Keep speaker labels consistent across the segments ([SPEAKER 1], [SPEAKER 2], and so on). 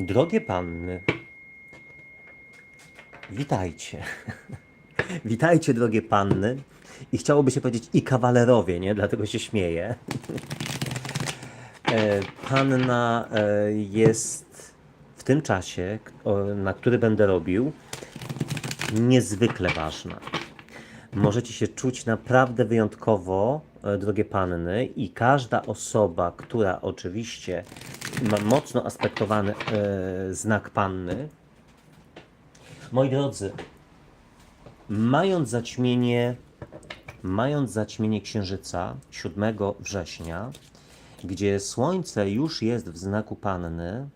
[SPEAKER 1] Drogie panny, witajcie. Witajcie, drogie panny. I chciałoby się powiedzieć i kawalerowie, nie? Dlatego się śmieję. E, Panna e, jest w tym czasie, na który będę robił, niezwykle ważna. Możecie się czuć naprawdę wyjątkowo, e, drogie panny, i każda osoba, która oczywiście ma mocno aspektowany e, znak panny. Moi drodzy, mając zaćmienie, mając zaćmienie księżyca 7 września, gdzie słońce już jest w znaku panny,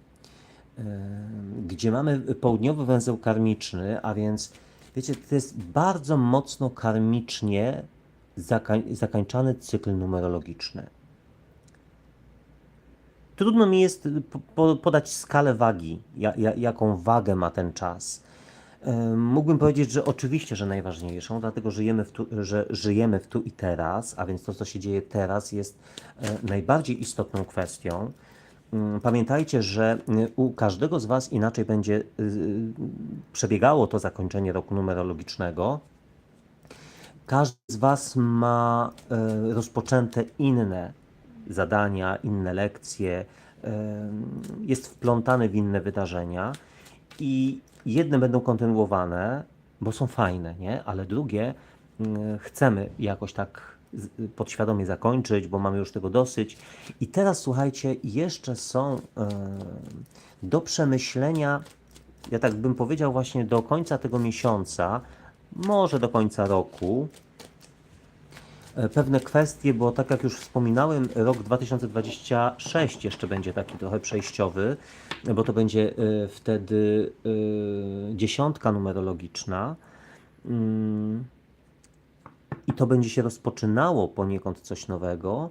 [SPEAKER 1] gdzie mamy południowy węzeł karmiczny, a więc wiecie, to jest bardzo mocno karmicznie zakań, zakańczany cykl numerologiczny. Trudno mi jest po, po, podać skalę wagi, ja, ja, jaką wagę ma ten czas. Mógłbym powiedzieć, że oczywiście, że najważniejszą, dlatego żyjemy w tu, że żyjemy w tu i teraz, a więc to, co się dzieje teraz, jest e, najbardziej istotną kwestią. Mm, Pamiętajcie, że y, u każdego z Was inaczej będzie y, przebiegało to zakończenie roku numerologicznego. Każdy z Was ma e, rozpoczęte inne zadania, inne lekcje, jest wplątany w inne wydarzenia i jedne będą kontynuowane, bo są fajne, nie? Ale drugie mm, chcemy jakoś tak podświadomie zakończyć, bo mamy już tego dosyć. I teraz słuchajcie, jeszcze są do przemyślenia, ja tak bym powiedział właśnie do końca tego miesiąca, może do końca roku, pewne kwestie, bo tak jak już wspominałem, rok 2026 jeszcze będzie taki trochę przejściowy, bo to będzie e, wtedy e, dziesiątka numerologiczna. Mm, I to będzie się rozpoczynało poniekąd coś nowego.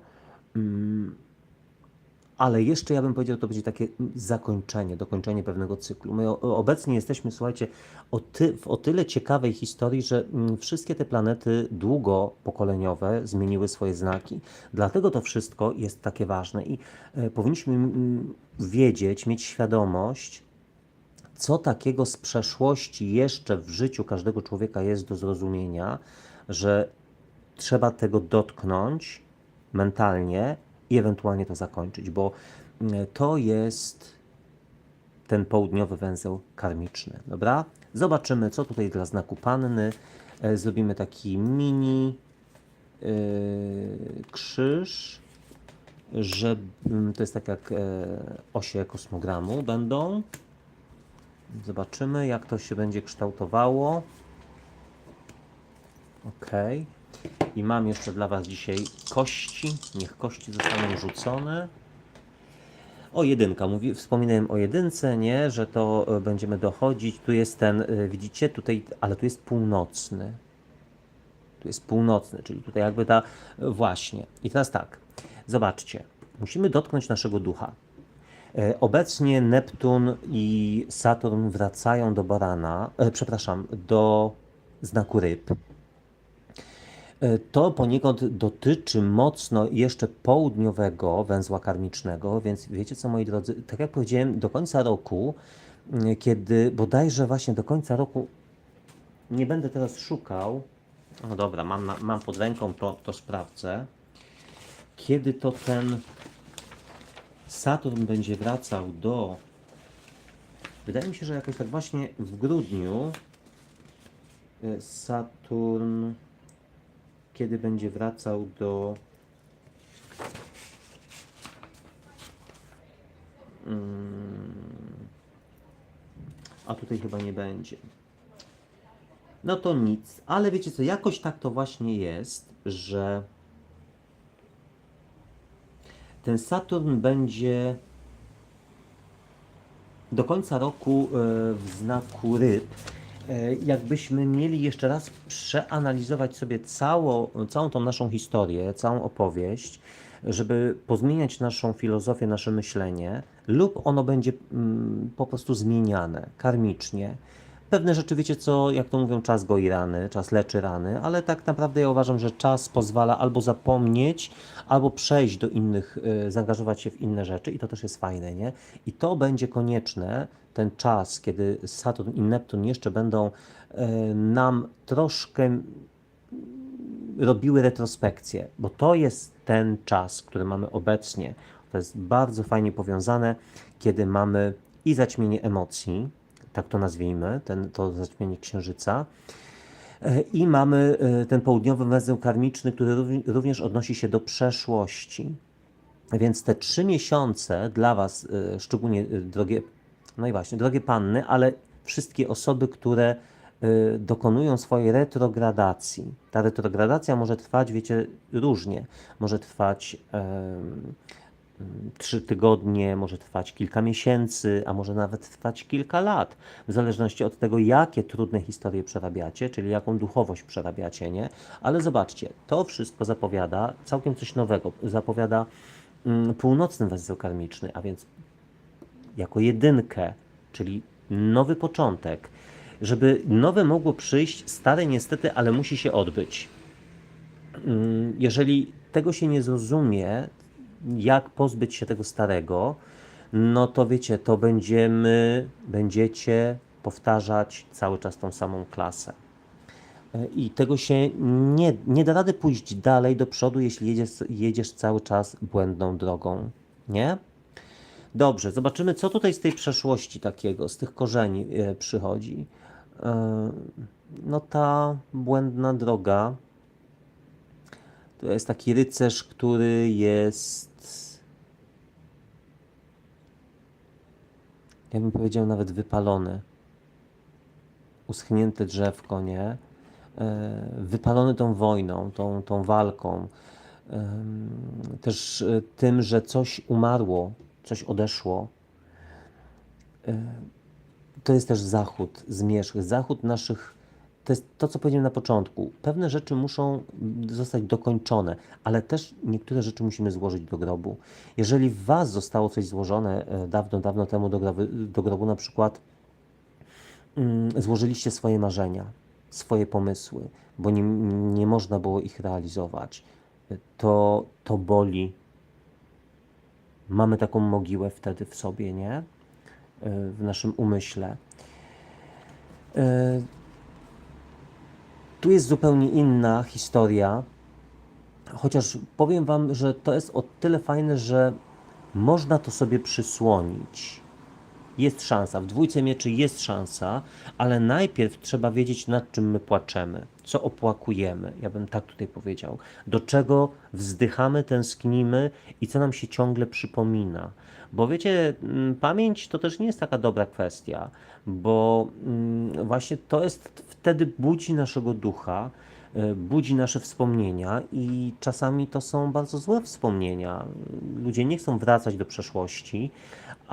[SPEAKER 1] Ale jeszcze ja bym powiedział, to będzie takie zakończenie, dokończenie pewnego cyklu. My obecnie jesteśmy, słuchajcie, o, ty, w o tyle ciekawej historii, że mm, wszystkie te planety długopokoleniowe zmieniły swoje znaki. Dlatego to wszystko jest takie ważne i e, powinniśmy mm, wiedzieć, mieć świadomość, co takiego z przeszłości jeszcze w życiu każdego człowieka jest do zrozumienia, że trzeba tego dotknąć mentalnie i ewentualnie to zakończyć, bo mm, to jest ten południowy węzeł karmiczny. Dobra? Zobaczymy, co tutaj dla znaku panny. E, Zrobimy taki mini yy, krzyż, że mm, to jest tak jak e, osie kosmogramu będą. Zobaczymy, jak to się będzie kształtowało. Ok. I mam jeszcze dla Was dzisiaj kości. Niech kości zostaną rzucone. O jedynka, mówi, wspominałem o jedynce, nie, że to e, będziemy dochodzić. Tu jest ten, e, widzicie, tutaj, ale tu jest północny. Tu jest północny, czyli tutaj jakby ta, e, właśnie. I teraz tak, zobaczcie, musimy dotknąć naszego ducha. Obecnie Neptun i Saturn wracają do Barana, przepraszam, do znaku ryb. E, To poniekąd dotyczy mocno jeszcze południowego węzła karmicznego, więc wiecie co, moi drodzy, tak jak powiedziałem, do końca roku, mm, kiedy bodajże właśnie do końca roku, nie będę teraz szukał, no dobra, mam, mam pod ręką, to, to sprawdzę, kiedy to ten Saturn będzie wracał do. Wydaje mi się, że jakoś tak właśnie w grudniu e, Saturn, kiedy będzie wracał do. Mm, a tutaj chyba nie będzie. No to nic, ale wiecie co, jakoś tak to właśnie jest, że ten Saturn będzie do końca roku e, w znaku ryb. E, Jakbyśmy mieli jeszcze raz przeanalizować sobie cało, całą tą naszą historię, całą opowieść, żeby pozmieniać naszą filozofię, nasze myślenie, lub ono będzie mm, po prostu zmieniane karmicznie. Pewne rzeczy, wiecie co, jak to mówią, czas goi rany, czas leczy rany, ale tak naprawdę ja uważam, że czas pozwala albo zapomnieć, albo przejść do innych, y, zaangażować się w inne rzeczy i to też jest fajne, nie? I to będzie konieczne, ten czas, kiedy Saturn i Neptun jeszcze będą y, nam troszkę robiły retrospekcję, bo to jest ten czas, który mamy obecnie. To jest bardzo fajnie powiązane, kiedy mamy i zaćmienie emocji, tak to nazwijmy, ten, to zaćmienie księżyca, e, i mamy e, ten południowy węzeł karmiczny, który równ- również odnosi się do przeszłości. Więc te trzy miesiące dla Was, e, szczególnie drogie, no i właśnie, drogie panny, ale wszystkie osoby, które dokonują swojej retrogradacji. Ta retrogradacja może trwać, wiecie, różnie. Może trwać trzy tygodnie, może trwać kilka miesięcy, a może nawet trwać kilka lat, w zależności od tego, jakie trudne historie przerabiacie, czyli jaką duchowość przerabiacie, nie? Ale zobaczcie, to wszystko zapowiada całkiem coś nowego. Zapowiada mm, północny węzeł karmiczny, a więc jako jedynkę, czyli nowy początek. Żeby nowe mogło przyjść, stare niestety, ale musi się odbyć. Mm, Jeżeli tego się nie zrozumie, jak pozbyć się tego starego, no to wiecie, to będziemy, będziecie powtarzać cały czas tą samą klasę. E, I tego się nie, nie da rady pójść dalej do przodu, jeśli jedziesz, jedziesz cały czas błędną drogą. Nie? Dobrze, zobaczymy, co tutaj z tej przeszłości takiego, z tych korzeni e, przychodzi. E, No ta błędna droga to jest taki rycerz, który jest. Ja bym powiedział nawet wypalony. Uschnięte drzewko, nie? E, Wypalony tą wojną, tą, tą walką. Em, Też e, tym, że coś umarło, coś odeszło. E, To jest też zachód, zmierzch. Zachód naszych to jest to, co powiedziałem na początku. Pewne rzeczy muszą zostać dokończone, ale też niektóre rzeczy musimy złożyć do grobu. Jeżeli w Was zostało coś złożone e, dawno, dawno temu do, grobu, do grobu, na przykład mm, złożyliście swoje marzenia, swoje pomysły, bo nie, nie można było ich realizować, e, to, to boli. Mamy taką mogiłę wtedy w sobie, nie? E, W naszym umyśle. E, tu jest zupełnie inna historia, chociaż powiem Wam, że to jest o tyle fajne, że można to sobie przysłonić. Jest szansa, w dwójce mieczy jest szansa, ale najpierw trzeba wiedzieć, nad czym my płaczemy, co opłakujemy, ja bym tak tutaj powiedział, do czego wzdychamy, tęsknimy i co nam się ciągle przypomina. Bo wiecie, mm, pamięć to też nie jest taka dobra kwestia, bo mm, właśnie to jest wtedy budzi naszego ducha, e, budzi nasze wspomnienia i czasami to są bardzo złe wspomnienia. Ludzie nie chcą wracać do przeszłości,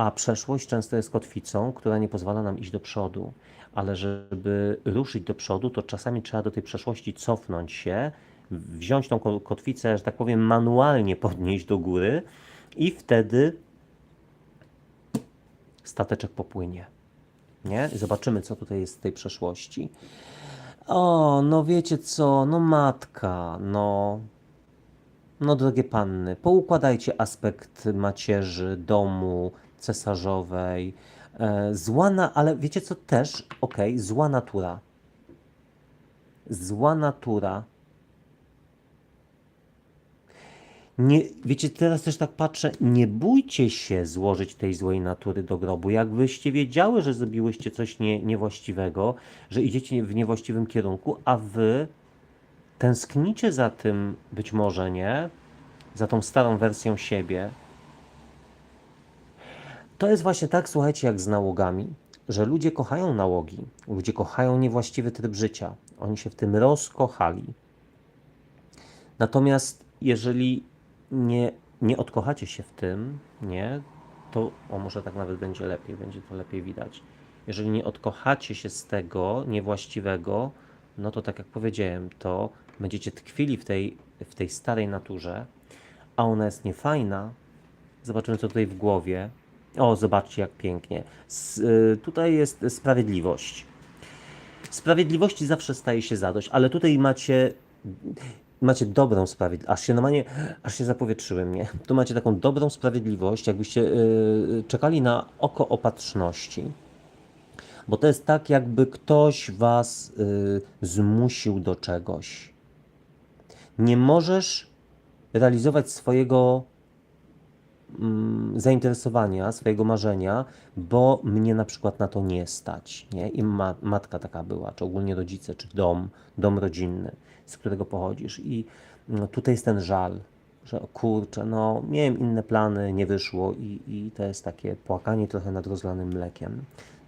[SPEAKER 1] a przeszłość często jest kotwicą, która nie pozwala nam iść do przodu. Ale żeby ruszyć do przodu, to czasami trzeba do tej przeszłości cofnąć się, wziąć tą ko- kotwicę, że tak powiem, manualnie podnieść do góry i wtedy stateczek popłynie. Nie? I zobaczymy, co tutaj jest z tej przeszłości. O, no wiecie co, no matka, no. No drogie panny, poukładajcie aspekt macierzy, domu, cesarzowej. E, zła na, ale wiecie co też? Okej, zła natura. Zła natura. Nie, wiecie, teraz też tak patrzę, nie bójcie się złożyć tej złej natury do grobu. Jakbyście wiedziały, że zrobiłyście coś nie, niewłaściwego, że idziecie w niewłaściwym kierunku, a wy tęsknicie za tym być może, nie? Za tą starą wersją siebie. To jest właśnie tak, słuchajcie, jak z nałogami, że ludzie kochają nałogi, ludzie kochają niewłaściwy tryb życia. Oni się w tym rozkochali. Natomiast jeżeli nie, nie odkochacie się w tym, nie, to o może tak nawet będzie lepiej, będzie to lepiej widać. Jeżeli nie odkochacie się z tego niewłaściwego, no to tak jak powiedziałem, to będziecie tkwili w tej, w tej starej naturze, a ona jest niefajna. Zobaczymy, co tutaj w głowie. O, zobaczcie, jak pięknie. S, y, tutaj jest sprawiedliwość. Sprawiedliwości zawsze staje się zadość, ale tutaj macie, macie dobrą sprawiedliwość. Aż się normalnie, aż się zapowietrzyłem, nie? Tu macie taką dobrą sprawiedliwość, jakbyście yy, czekali na oko opatrzności. Bo to jest tak, jakby ktoś was zmusił do czegoś. Nie możesz realizować swojego zainteresowania, swojego marzenia, bo mnie na przykład na to nie stać. Nie? I ma, matka taka była, czy ogólnie rodzice, czy dom, dom rodzinny, z którego pochodzisz. I no, tutaj jest ten żal, że o kurczę, no miałem inne plany, nie wyszło i, i to jest takie płakanie trochę nad rozlanym mlekiem.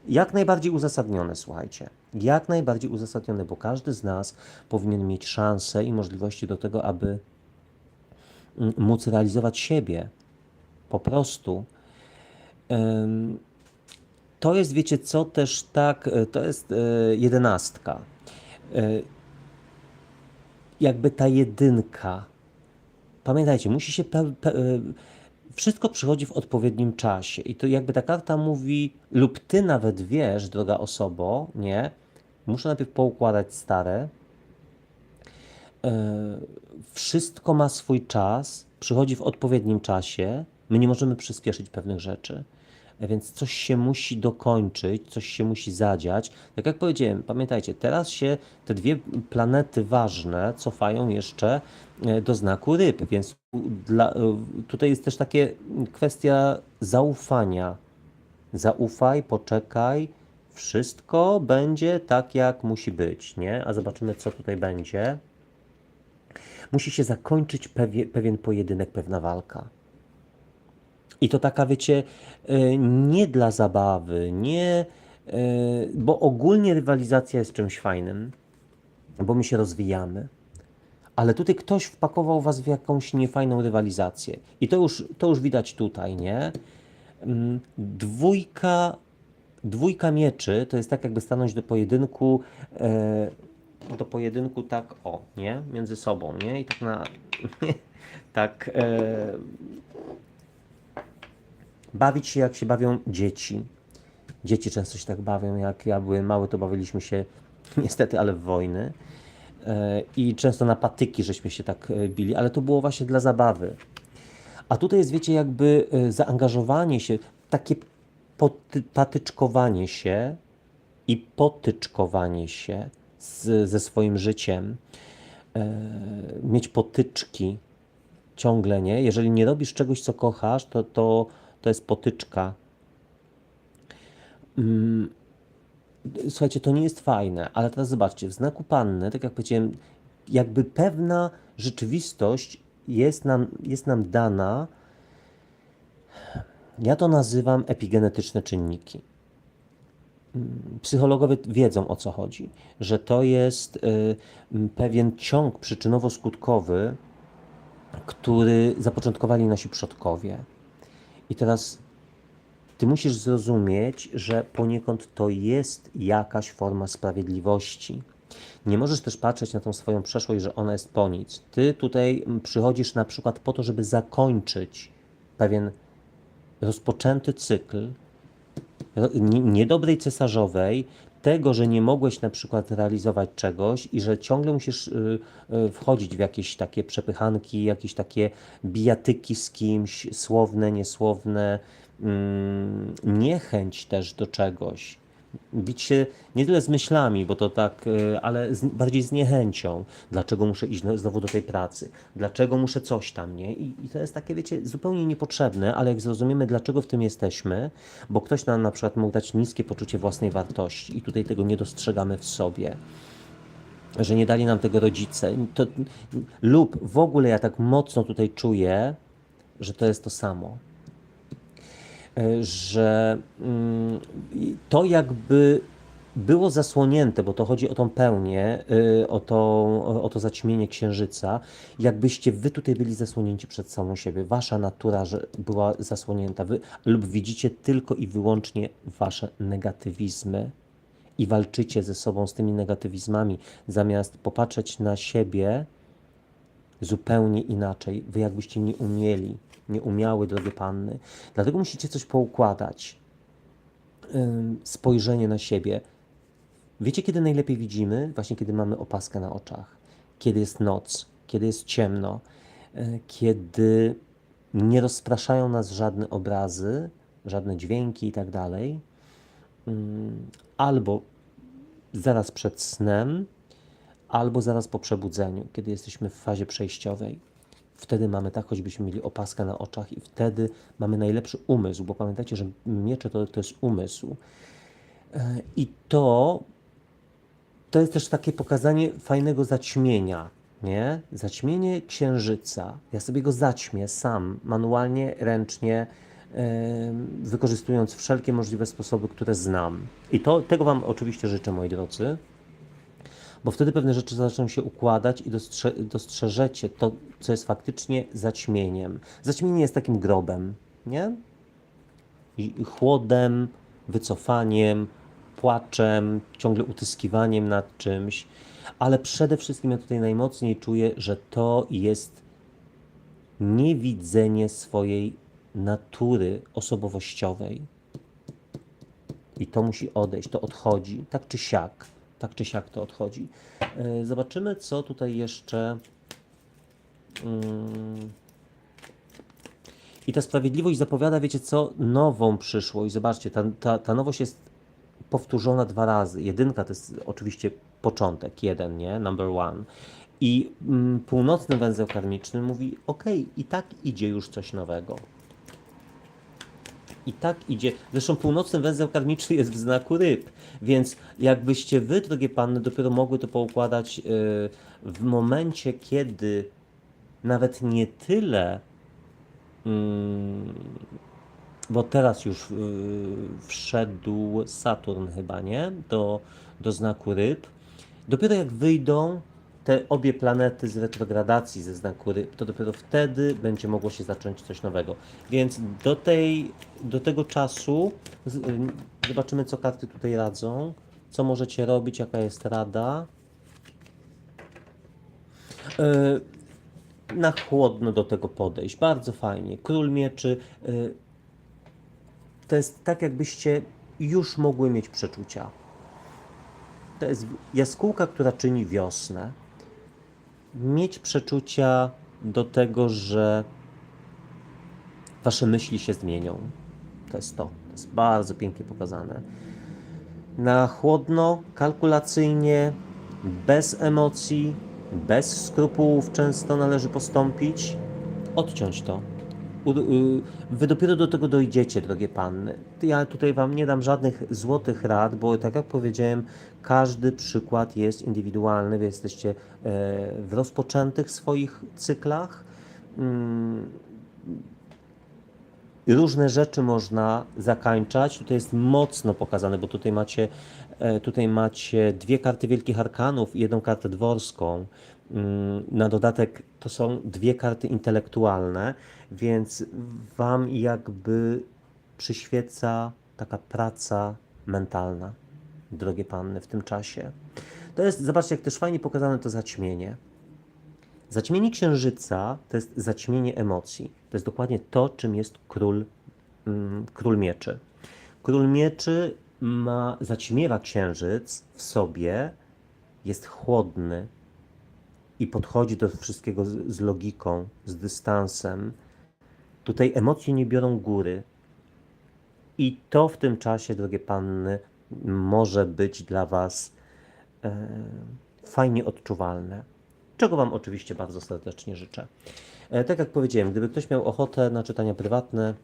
[SPEAKER 1] Jak najbardziej uzasadnione, słuchajcie. Jak najbardziej uzasadnione, bo każdy z nas powinien mieć szansę i możliwości do tego, aby mm, móc realizować siebie. Po prostu. To jest, wiecie co, też tak, e, to jest e, jedenastka. E, Jakby ta jedynka. Pamiętajcie, musi się. Wszystko przychodzi w odpowiednim czasie. I to jakby ta karta mówi, lub ty nawet wiesz, droga osobo, nie? Muszę najpierw poukładać stare. Wszystko ma swój czas, przychodzi w odpowiednim czasie. My nie możemy przyspieszyć pewnych rzeczy. E, Więc coś się musi dokończyć, coś się musi zadziać. Tak jak powiedziałem, pamiętajcie, teraz się te dwie planety ważne cofają jeszcze e, do znaku ryb, więc dla, e, tutaj jest też takie kwestia zaufania. Zaufaj, poczekaj, wszystko będzie tak, jak musi być, nie? A zobaczymy, co tutaj będzie. Musi się zakończyć pewie, pewien pojedynek, pewna walka. I to taka, wiecie, e, nie dla zabawy, nie, e, bo ogólnie rywalizacja jest czymś fajnym, bo my się rozwijamy. Ale tutaj ktoś wpakował was w jakąś niefajną rywalizację. I to już, to już widać tutaj, nie? Mm, Dwójka, dwójka mieczy to jest tak, jakby stanąć do pojedynku, e, do pojedynku tak, o, nie? Między sobą, nie? I tak na, tak, e, bawić się jak się bawią dzieci. Dzieci często się tak bawią, jak ja byłem mały, to bawiliśmy się niestety, ale w wojny. E, I często na patyki żeśmy się tak e, bili, ale to było właśnie dla zabawy. A tutaj jest, wiecie, jakby e, zaangażowanie się, takie patyczkowanie się i potyczkowanie się z, ze swoim życiem. Mieć potyczki ciągle, nie? Jeżeli nie robisz czegoś, co kochasz, to, to, to jest potyczka. Mm, Słuchajcie, to nie jest fajne, ale teraz zobaczcie, w znaku panny, tak jak powiedziałem, jakby pewna rzeczywistość jest nam, jest nam dana. Ja to nazywam epigenetyczne czynniki. Mm, Psychologowie wiedzą o co chodzi, że to jest y, pewien ciąg przyczynowo-skutkowy, który zapoczątkowali nasi przodkowie. I teraz ty musisz zrozumieć, że poniekąd to jest jakaś forma sprawiedliwości. Nie możesz też patrzeć na tą swoją przeszłość, że ona jest po nic. Ty tutaj przychodzisz na przykład po to, żeby zakończyć pewien rozpoczęty cykl niedobrej cesarzowej, tego, że nie mogłeś na przykład realizować czegoś i że ciągle musisz y, y, wchodzić w jakieś takie przepychanki, jakieś takie bijatyki z kimś, słowne, niesłowne, mm, niechęć też do czegoś. Bić się nie tyle z myślami, bo to tak, y, ale z, bardziej z niechęcią. Dlaczego muszę iść no- znowu do tej pracy? Dlaczego muszę coś tam, nie? I, I to jest takie, wiecie, zupełnie niepotrzebne, ale jak zrozumiemy, dlaczego w tym jesteśmy, bo ktoś nam na przykład mógł dać niskie poczucie własnej wartości i tutaj tego nie dostrzegamy w sobie że nie dali nam tego rodzice. To, lub w ogóle ja tak mocno tutaj czuję, że to jest to samo. E, Że mm, to jakby było zasłonięte, bo to chodzi o tą pełnię, y, o to, o to zaćmienie księżyca, jakbyście wy tutaj byli zasłonięci przed samą siebie. Wasza natura była zasłonięta, wy, lub widzicie tylko i wyłącznie wasze negatywizmy i walczycie ze sobą z tymi negatywizmami, zamiast popatrzeć na siebie zupełnie inaczej. Wy jakbyście nie umieli, nie umiały, drogie panny. Dlatego musicie coś poukładać. Spojrzenie na siebie. Wiecie, kiedy najlepiej widzimy? Właśnie kiedy mamy opaskę na oczach. Kiedy jest noc, kiedy jest ciemno, e, kiedy nie rozpraszają nas żadne obrazy, żadne dźwięki i tak dalej. Albo zaraz przed snem, albo zaraz po przebudzeniu, kiedy jesteśmy w fazie przejściowej. Wtedy mamy tak, choćbyśmy mieli opaskę na oczach, i wtedy mamy najlepszy umysł, bo pamiętajcie, że miecze to, to jest umysł. E, I to, to jest też takie pokazanie fajnego zaćmienia, nie? Zaćmienie księżyca. Ja sobie go zaćmię sam, manualnie, ręcznie, em, wykorzystując wszelkie możliwe sposoby, które znam. I to, tego Wam oczywiście życzę, moi drodzy bo wtedy pewne rzeczy zaczną się układać i dostrze dostrzeżecie to, co jest faktycznie zaćmieniem. Zaćmienie jest takim grobem, nie? I chłodem, wycofaniem, płaczem, ciągle utyskiwaniem nad czymś, ale przede wszystkim ja tutaj najmocniej czuję, że to jest niewidzenie swojej natury osobowościowej. I to musi odejść, to odchodzi, tak czy siak. Tak czy siak to odchodzi. E, Zobaczymy, co tutaj jeszcze. Mm. I ta sprawiedliwość zapowiada, wiecie co, nową przyszłość. Zobaczcie, ta, ta, ta nowość jest powtórzona dwa razy. Jedynka to jest oczywiście początek, jeden, nie? Number one. I mm, północny węzeł karmiczny mówi: OK, i tak idzie już coś nowego. I tak idzie. Zresztą północny węzeł karmiczny jest w znaku ryb, więc jakbyście wy, drogie panny, dopiero mogły to poukładać yy, w momencie, kiedy nawet nie tyle, mm, bo teraz już yy, wszedł Saturn chyba, nie? Do, do znaku ryb. Dopiero jak wyjdą te obie planety z retrogradacji ze znaku ryb, to dopiero wtedy będzie mogło się zacząć coś nowego. Więc do, tej, do tego czasu zobaczymy, co karty tutaj radzą, co możecie robić, jaka jest rada. Y, na chłodno do tego podejść. Bardzo fajnie. Król mieczy. y, To jest tak, jakbyście już mogły mieć przeczucia. To jest jaskółka, która czyni wiosnę. Mieć przeczucia do tego, że wasze myśli się zmienią. To jest to. To jest bardzo pięknie pokazane. Na chłodno, kalkulacyjnie, bez emocji, bez skrupułów często należy postąpić. Odciąć to. Wy dopiero do tego dojdziecie, drogie panny. Ja tutaj wam nie dam żadnych złotych rad, bo tak jak powiedziałem, każdy przykład jest indywidualny. Wy jesteście e, w rozpoczętych swoich cyklach. Mm, różne rzeczy można zakańczać. Tutaj jest mocno pokazane, bo tutaj macie, e, tutaj macie dwie karty Wielkich Arkanów i jedną kartę dworską. Mm, Na dodatek to są dwie karty intelektualne, więc Wam jakby przyświeca taka praca mentalna, drogie panny, w tym czasie. To jest, zobaczcie, jak też fajnie pokazane to zaćmienie. Zaćmienie księżyca to jest zaćmienie emocji. To jest dokładnie to, czym jest król, mm, król mieczy. Król mieczy ma, zaćmiewa księżyc w sobie, jest chłodny i podchodzi do wszystkiego z, z logiką, z dystansem. Tutaj emocje nie biorą góry. I to w tym czasie, drogie panny, może być dla Was e, fajnie odczuwalne czego Wam oczywiście bardzo serdecznie życzę. E, Tak jak powiedziałem, gdyby ktoś miał ochotę na czytania prywatne,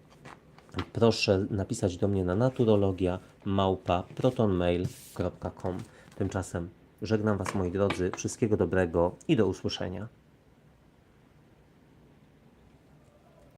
[SPEAKER 1] proszę napisać do mnie na naturologia małpa protonmail.com. Tymczasem żegnam Was moi drodzy, wszystkiego dobrego i do usłyszenia.